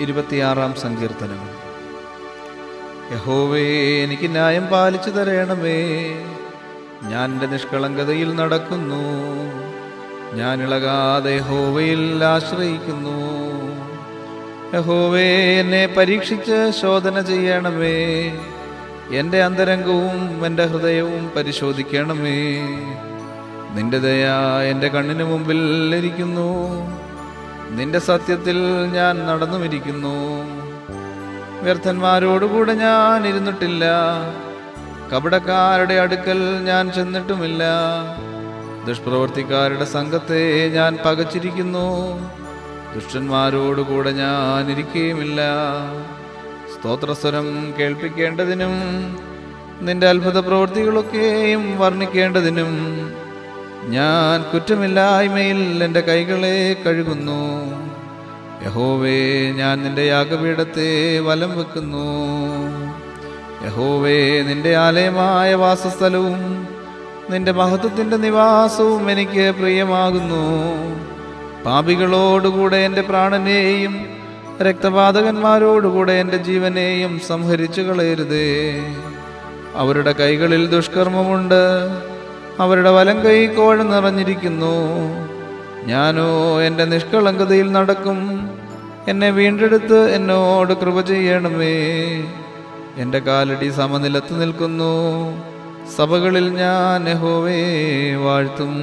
ഇരുപത്തിയാറാം സങ്കീർത്തനം. യഹോവേ എനിക്ക് ന്യായം പാലിച്ചു തരേണമേ. ഞാൻ എന്റെ നിഷ്കളങ്കതയിൽ നടക്കുന്നു. ഞാൻ ഇളകാതെ യഹോവയിൽ ആശ്രയിക്കുന്നു. യഹോവേ എന്നെ പരീക്ഷിച്ച് ശോധന ചെയ്യണമേ. എന്റെ അന്തരംഗവും എന്റെ ഹൃദയവും പരിശോധിക്കണമേ. നിന്റെ ദയ എന്റെ കണ്ണിന് മുമ്പിൽ ഇരിക്കുന്നു. നിന്റെ സത്യത്തിൽ ഞാൻ നടന്നുമിരിക്കുന്നു. വ്യർത്ഥന്മാരോടുകൂടെ ഞാൻ ഇരുന്നിട്ടില്ല. കപടക്കാരുടെ അടുക്കൽ ഞാൻ ചെന്നിട്ടുമില്ല. ദുഷ്പ്രവർത്തിക്കാരുടെ സംഘത്തെ ഞാൻ പകച്ചിരിക്കുന്നു. ദുഷ്ടന്മാരോടുകൂടെ ഞാൻ ഇരിക്കുകയുമില്ല. സ്തോത്രസ്വരം കേൾപ്പിക്കേണ്ടതിനും നിന്റെ അത്ഭുത പ്രവൃത്തികളൊക്കെയും വർണിക്കേണ്ടതിനും ഞാൻ കുറ്റമില്ലായ്മയിൽ എന്റെ കൈകളെ കഴുകുന്നു. യഹോവേ ഞാൻ നിന്റെ യാഗപീഠത്തെ വലം വെക്കുന്നു. യഹോവേ നിന്റെ ആലയമായ വാസസ്ഥലവും നിന്റെ മഹത്വത്തിന്റെ നിവാസവും എനിക്ക് പ്രിയമാകുന്നു. പാപികളോടുകൂടെ എന്റെ പ്രാണനെയും രക്തപാതകന്മാരോടുകൂടെ എന്റെ ജീവനെയും സംഹരിച്ചു കളയരുതേ. അവരുടെ കൈകളിൽ ദുഷ്കർമ്മമുണ്ട്. അവരുടെ വലം കൈ കോഴ നിറഞ്ഞിരിക്കുന്നു. ഞാനോ എന്റെ നിഷ്കളങ്കതയിൽ നടക്കും. എന്നെ വീണ്ടെടുത്ത് എന്നോട് കൃപ ചെയ്യണമേ. എന്റെ കാലടി സമനിലത്ത് നിൽക്കുന്നു. സഭകളിൽ ഞാൻ യഹോവേ വാഴ്ത്തും.